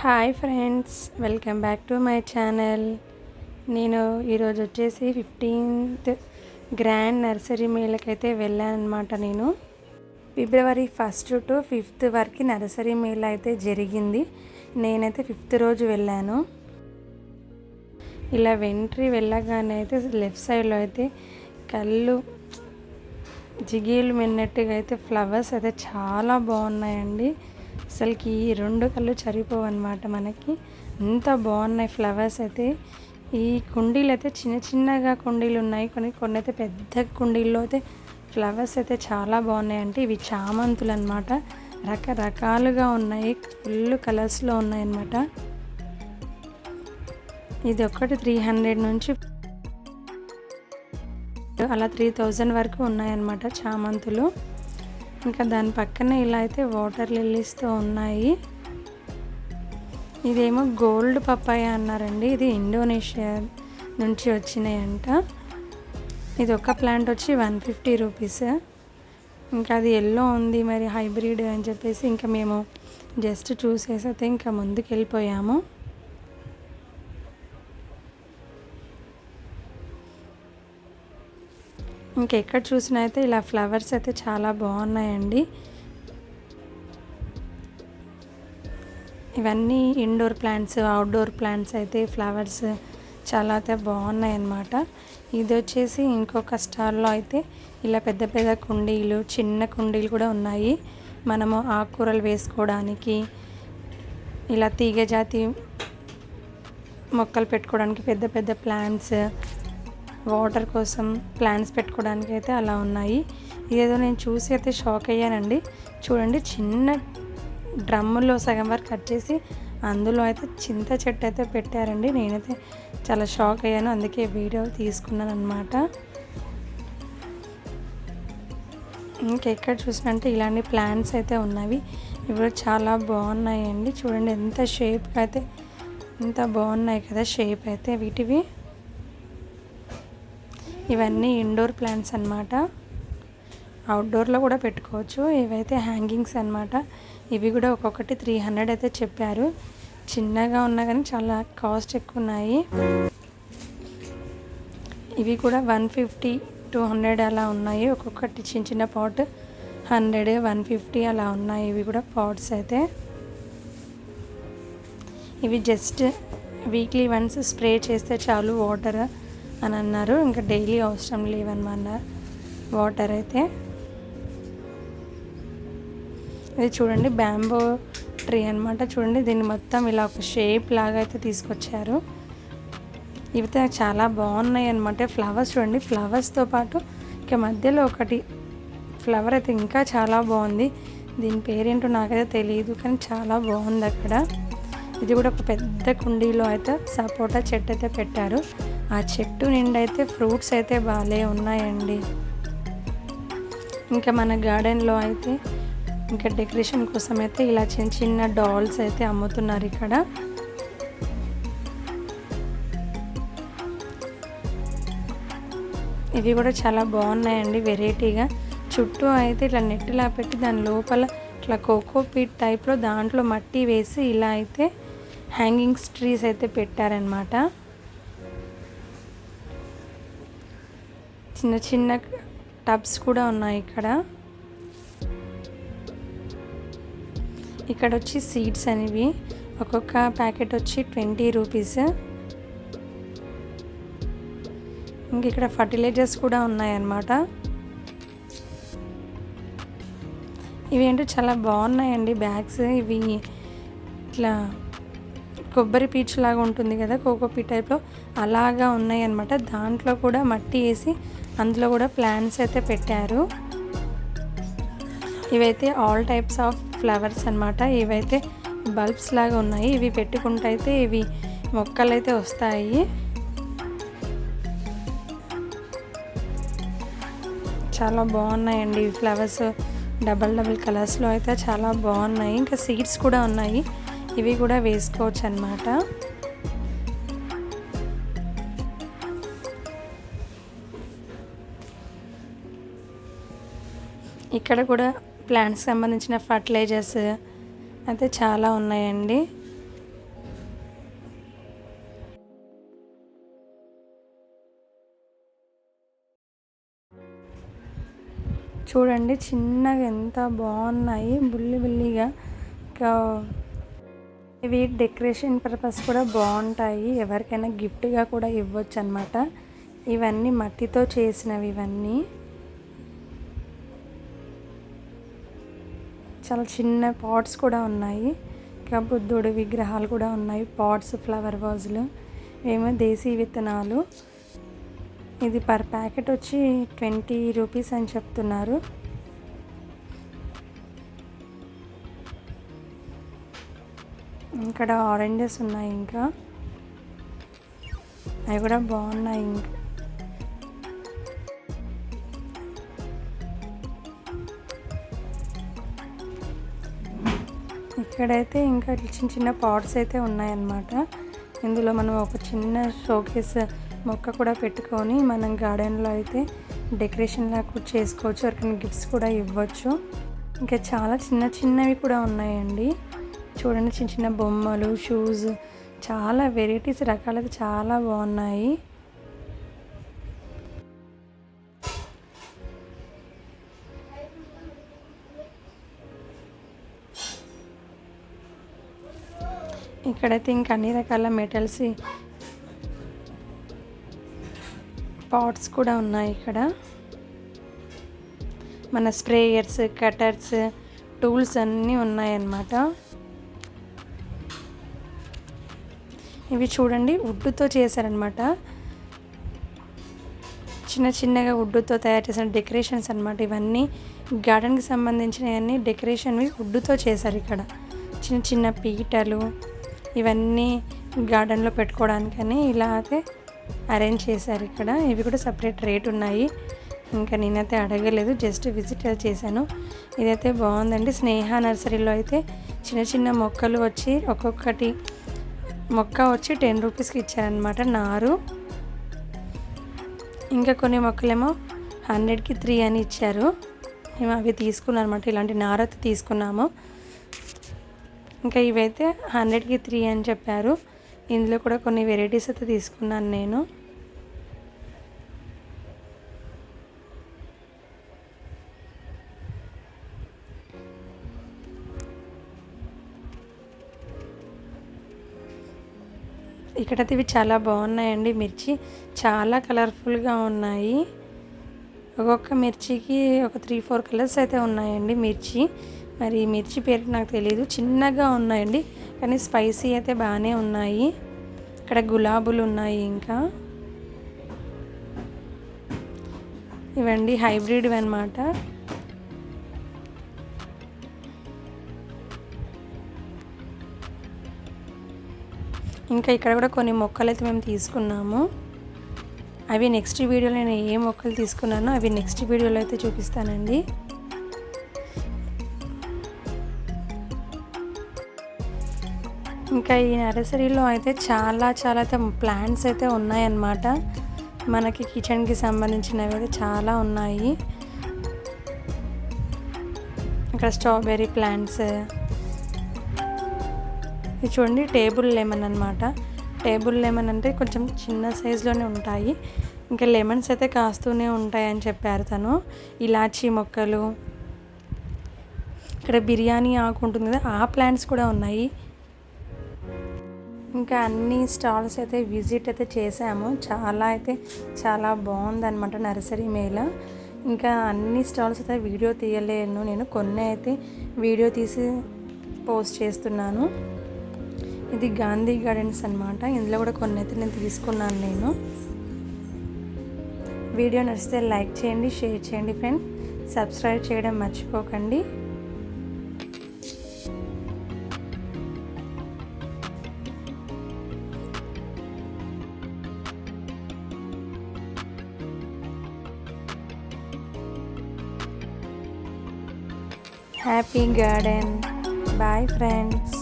Hi friends welcome back to my channel. నేను ఈరోజు వచ్చేసి ఫిఫ్టీన్త్ గ్రాండ్ నర్సరీ మేళకైతే వెళ్ళాను అనమాట నేను. ఫిబ్రవరి ఫస్ట్ టు ఫిఫ్త్ వరకు నర్సరీ మేళ అయితే జరిగింది. నేనైతే ఫిఫ్త్ రోజు వెళ్ళాను. ఇలా వెంట్రీ వెళ్ళగానే అయితే లెఫ్ట్ సైడ్లో అయితే కళ్ళు జిగీలు మిన్నట్టుగా అయితే ఫ్లవర్స్ అయితే చాలా బాగున్నాయండి. అసలుకి ఈ రెండు కళ్ళు చరిపోవన్నమాట మనకి. అంత బాగున్నాయి ఫ్లవర్స్ అయితే. ఈ కుండీలు అయితే చిన్న చిన్నగా కుండీలు ఉన్నాయి. కొన్ని కొన్ని అయితే పెద్ద కుండీల్లో అయితే ఫ్లవర్స్ అయితే చాలా బాగున్నాయి. అంటే ఇవి చామంతులు అనమాట రకరకాలుగా ఉన్నాయి. ఫుల్ కలర్స్లో ఉన్నాయి అన్నమాట ఇది ఒకటి త్రీ హండ్రెడ్ నుంచి అలా త్రీ థౌజండ్ వరకు ఉన్నాయన్నమాట చామంతులు. ఇంకా దాని పక్కన ఇలా అయితే వాటర్ లిల్లీస్తో ఉన్నాయి. ఇదేమో గోల్డ్ పప్పాయ అన్నారండి. ఇది ఇండోనేషియా నుంచి వచ్చినాయంట. ఇది ఒక ప్లాంట్ వచ్చి వన్ ఫిఫ్టీ రూపీస్. ఇంకా అది ఎల్లో ఉంది మరి హైబ్రిడ్ అని చెప్పేసి ఇంకా మేము జస్ట్ చూసేసి అయితే ఇంకా ముందుకు వెళ్ళిపోయాము ఇంకెక్కడ చూసినా అయితే ఇలా ఫ్లవర్స్ అయితే చాలా బాగున్నాయండి. ఇవన్నీ ఇండోర్ ప్లాంట్స్ అవుట్డోర్ ప్లాంట్స్ అయితే ఫ్లవర్స్ చాలా అయితే బాగున్నాయి అన్నమాట ఇది వచ్చేసి ఇంకొక స్టాల్లో అయితే ఇలా పెద్ద పెద్ద కుండీలు చిన్న కుండీలు కూడా ఉన్నాయి. మనము ఆకుకూరలు వేసుకోవడానికి ఇలా తీగ జాతి మొక్కలు పెట్టుకోవడానికి పెద్ద పెద్ద ప్లాంట్స్ వాటర్ కోసం ప్లాంట్స్ పెట్టుకోవడానికి అయితే అలా ఉన్నాయి. ఇదేదో నేను చూసి అయితే షాక్ అయ్యానండి. చూడండి చిన్న డ్రమ్ములో సగం వరకు కట్ చేసి అందులో అయితే చింత చెట్టు అయితే పెట్టారండి. నేనైతే చాలా షాక్ అయ్యాను. అందుకే వీడియో తీసుకున్నాను అనమాట ఇంకెక్కడ చూసినంటే ఇలాంటి ప్లాంట్స్ అయితే ఉన్నవి. ఇవి చాలా బాగున్నాయండి. చూడండి ఎంత షేప్ అయితే ఎంత బాగున్నాయి కదా షేప్ అయితే వీటివి. ఇవన్నీ ఇండోర్ ప్లాంట్స్ అనమాట అవుట్డోర్లో కూడా పెట్టుకోవచ్చు. ఇవైతే హ్యాంగింగ్స్ అనమాట ఇవి కూడా ఒక్కొక్కటి త్రీ హండ్రెడ్ అయితే చెప్పారు. చిన్నగా ఉన్నా కానీ చాలా కాస్ట్ ఎక్కువ ఉన్నాయి. ఇవి కూడా వన్ ఫిఫ్టీ టూ హండ్రెడ్ అలా ఉన్నాయి. ఒక్కొక్కటి చిన్న చిన్న పాట్ హండ్రెడ్ వన్ ఫిఫ్టీ అలా ఉన్నాయి. ఇవి కూడా పాట్స్ అయితే. ఇవి జస్ట్ వీక్లీ వన్స్ స్ప్రే చేస్తే చాలు వాటర్ అని అన్నారు. ఇంకా డైలీ అవసరం లేవన్నమాట. వాటర్ అయితే. ఇది చూడండి బ్యాంబో ట్రీ అనమాట చూడండి దీన్ని మొత్తం ఇలా ఒక షేప్ లాగా అయితే తీసుకొచ్చారు. ఇవితే చాలా బాగున్నాయి అనమాట ఫ్లవర్స్ చూడండి ఫ్లవర్స్తో పాటు ఇక మధ్యలో ఒకటి ఫ్లవర్ అయితే ఇంకా చాలా బాగుంది. దీని పేరేంటో నాకైతే తెలియదు కానీ చాలా బాగుంది అక్కడ. ఇది కూడా ఒక పెద్ద కుండీలో అయితే సపోటా చెట్టు అయితే పెట్టారు. ఆ చెట్టు నిండైతే ఫ్రూట్స్ అయితే బాగాలే ఉన్నాయండి. ఇంకా మన గార్డెన్లో అయితే ఇంకా డెకరేషన్ కోసం అయితే ఇలా చిన్న చిన్న డాల్స్ అయితే అమ్ముతున్నారు ఇక్కడ. ఇవి కూడా చాలా బాగున్నాయండి వెరైటీగా. చుట్టూ అయితే ఇట్లా నెట్టులా పెట్టి దాని లోపల ఇట్లా కోకో పీట్ టైప్లో దాంట్లో మట్టి వేసి ఇలా అయితే హ్యాంగింగ్స్ ట్రీస్ అయితే పెట్టారనమాట చిన్న చిన్న టబ్స్ కూడా ఉన్నాయి ఇక్కడ. ఇక్కడ వచ్చి సీడ్స్ అనేవి. ఒక్కొక్క ప్యాకెట్ వచ్చి ట్వంటీ రూపీస్. ఇంక ఇక్కడ ఫర్టిలైజర్స్ కూడా ఉన్నాయన్నమాట. ఇవి ఏంటో చాలా బాగున్నాయండి బ్యాగ్స్. ఇవి ఇట్లా కొబ్బరి పీచ్ లాగా ఉంటుంది కదా కోకోపీ టైప్లో అలాగా ఉన్నాయన్నమాట. దాంట్లో కూడా మట్టి వేసి అందులో కూడా ప్లాంట్స్ అయితే పెట్టారు. ఇవైతే ఆల్ టైప్స్ ఆఫ్ ఫ్లవర్స్ అనమాట ఇవైతే బల్బ్స్ లాగా ఉన్నాయి. ఇవి పెట్టుకుంటే అయితే ఇవి మొక్కలు అయితే వస్తాయి. చాలా బాగున్నాయండి ఈ ఫ్లవర్స్ డబల్ డబల్ కలర్స్లో అయితే చాలా బాగున్నాయి. ఇంకా సీడ్స్ కూడా ఉన్నాయి. ఇవి కూడా వేసుకోవచ్చు అనమాట ఇక్కడ కూడా ప్లాంట్స్ సంబంధించిన ఫర్టిలైజర్స్ అయితే చాలా ఉన్నాయండి. చూడండి చిన్నగా ఎంత బాగున్నాయి. బుల్లి బుల్లిగా ఇంకా ఇవి డెకరేషన్ పర్పస్ కూడా బాగుంటాయి. ఎవరికైనా గిఫ్ట్గా కూడా ఇవ్వచ్చు అనమాట ఇవన్నీ మట్టితో చేసినవి ఇవన్నీ. చాలా చిన్న పాట్స్ కూడా ఉన్నాయి. ఇంకా బుద్ధుడు విగ్రహాలు కూడా ఉన్నాయి. పాట్స్ ఫ్లవర్ వాజులు ఏమో దేశీ విత్తనాలు. ఇది పర్ ప్యాకెట్ వచ్చి ట్వంటీ రూపీస్ అని చెప్తున్నారు. ఇక్కడ ఆరెంజెస్ ఉన్నాయి ఇంకా. అవి కూడా బాగున్నాయి ఇంకా. ఇక్కడైతే ఇంకా చిన్న చిన్న పాట్స్ అయితే ఉన్నాయన్నమాట. ఇందులో మనం ఒక చిన్న షోకేస్ మొక్క కూడా పెట్టుకొని మనం గార్డెన్లో అయితే డెకరేషన్ లాగా చేసుకోవచ్చు. ఎవరికైనా గిఫ్ట్స్ కూడా ఇవ్వచ్చు. ఇంకా చాలా చిన్న చిన్నవి కూడా ఉన్నాయండి. చూడండి చిన్న చిన్న బొమ్మలు షూస్ చాలా వెరైటీస్ రకాలైతే చాలా బాగున్నాయి. ఇక్కడైతే ఇంకా అన్ని రకాల మెటల్స్ పాట్స్ కూడా ఉన్నాయి ఇక్కడ. మన స్ప్రేయర్స్ కటర్స్ టూల్స్ అన్నీ ఉన్నాయన్నమాట. ఇవి చూడండి వుడ్డుతో చేశారనమాట చిన్న చిన్నగా వుడ్డుతో తయారు చేసిన డెకరేషన్స్ అనమాట ఇవన్నీ. గార్డెన్కి సంబంధించినవన్నీ డెకరేషన్వి వుడ్తో చేశారు ఇక్కడ. చిన్న చిన్న పీటలు ఇవన్నీ గార్డెన్లో పెట్టుకోవడానికని ఇలా అయితే అరేంజ్ చేశారు ఇక్కడ. ఇవి కూడా సపరేట్ రేట్ ఉన్నాయి. ఇంకా నేనైతే అడగలేదు జస్ట్ విజిట్ చేశాను. ఇదైతే బాగుందండి. స్నేహ నర్సరీలో అయితే చిన్న చిన్న మొక్కలు వచ్చి ఒక్కొక్కటి మొక్క వచ్చి టెన్ రూపీస్కి ఇచ్చారనమాట నారు. ఇంకా కొన్ని మొక్కలేమో హండ్రెడ్కి త్రీ అని ఇచ్చారు. మేము అవి తీసుకున్నాం అనమాట ఇలాంటి నార అయితే తీసుకున్నాము. ఇంకా ఇవైతే హండ్రెడ్కి త్రీ అని చెప్పారు. ఇందులో కూడా కొన్ని వెరైటీస్ అయితే తీసుకున్నాను నేను. ఇక్కడైతే ఇవి చాలా బాగున్నాయండి మిర్చి. చాలా కలర్ఫుల్గా ఉన్నాయి. ఒక్కొక్క మిర్చికి ఒక త్రీ ఫోర్ కలర్స్ అయితే ఉన్నాయండి మిర్చి. మరి మిర్చి పేరు నాకు తెలియదు చిన్నగా ఉన్నాయండి కానీ స్పైసీ అయితే బాగానే ఉన్నాయి. ఇక్కడ గులాబులు ఉన్నాయి ఇంకా. ఇవండి హైబ్రిడ్ అనమాట ఇంకా ఇక్కడ కూడా కొన్ని మొక్కలు అయితే మేము తీసుకున్నాము. అవి నెక్స్ట్ వీడియోలో నేను ఏ మొక్కలు తీసుకున్నానో అవి నెక్స్ట్ వీడియోలో అయితే చూపిస్తానండి. ఇంకా ఈ నర్సరీలో అయితే చాలా చాలా అయితే ప్లాంట్స్ అయితే ఉన్నాయన్నమాట. మనకి కిచెన్కి సంబంధించినవి అయితే చాలా ఉన్నాయి. ఇక్కడ స్ట్రాబెర్రీ ప్లాంట్స్ ఇది చూడండి టేబుల్ లెమన్ అనమాట టేబుల్ లెమన్ అంటే కొంచెం చిన్న సైజులోనే ఉంటాయి. ఇంకా లెమన్స్ అయితే కాస్తూనే ఉంటాయి అని చెప్పారు తను. ఇలాచీ మొక్కలు ఇక్కడ బిర్యానీ ఆకు ఉంటుంది కదా ఆ ప్లాంట్స్ కూడా ఉన్నాయి. ఇంకా అన్ని స్టాల్స్ అయితే విజిట్ అయితే చేసాము చాలా అయితే చాలా బాగుందనమాట నర్సరీ మేళ. ఇంకా అన్ని స్టాల్స్ అయితే వీడియో తీయలేను. నేను కొన్ని అయితే వీడియో తీసి పోస్ట్ చేస్తున్నాను. ఇది గాంధీ గార్డెన్స్ అనమాట ఇందులో కూడా కొన్ని అయితే నేను తీసుకున్నాను నేను. వీడియో నచ్చితే లైక్ చేయండి షేర్ చేయండి ఫ్రెండ్. సబ్స్క్రైబ్ చేయడం మర్చిపోకండి. Happy garden bye friends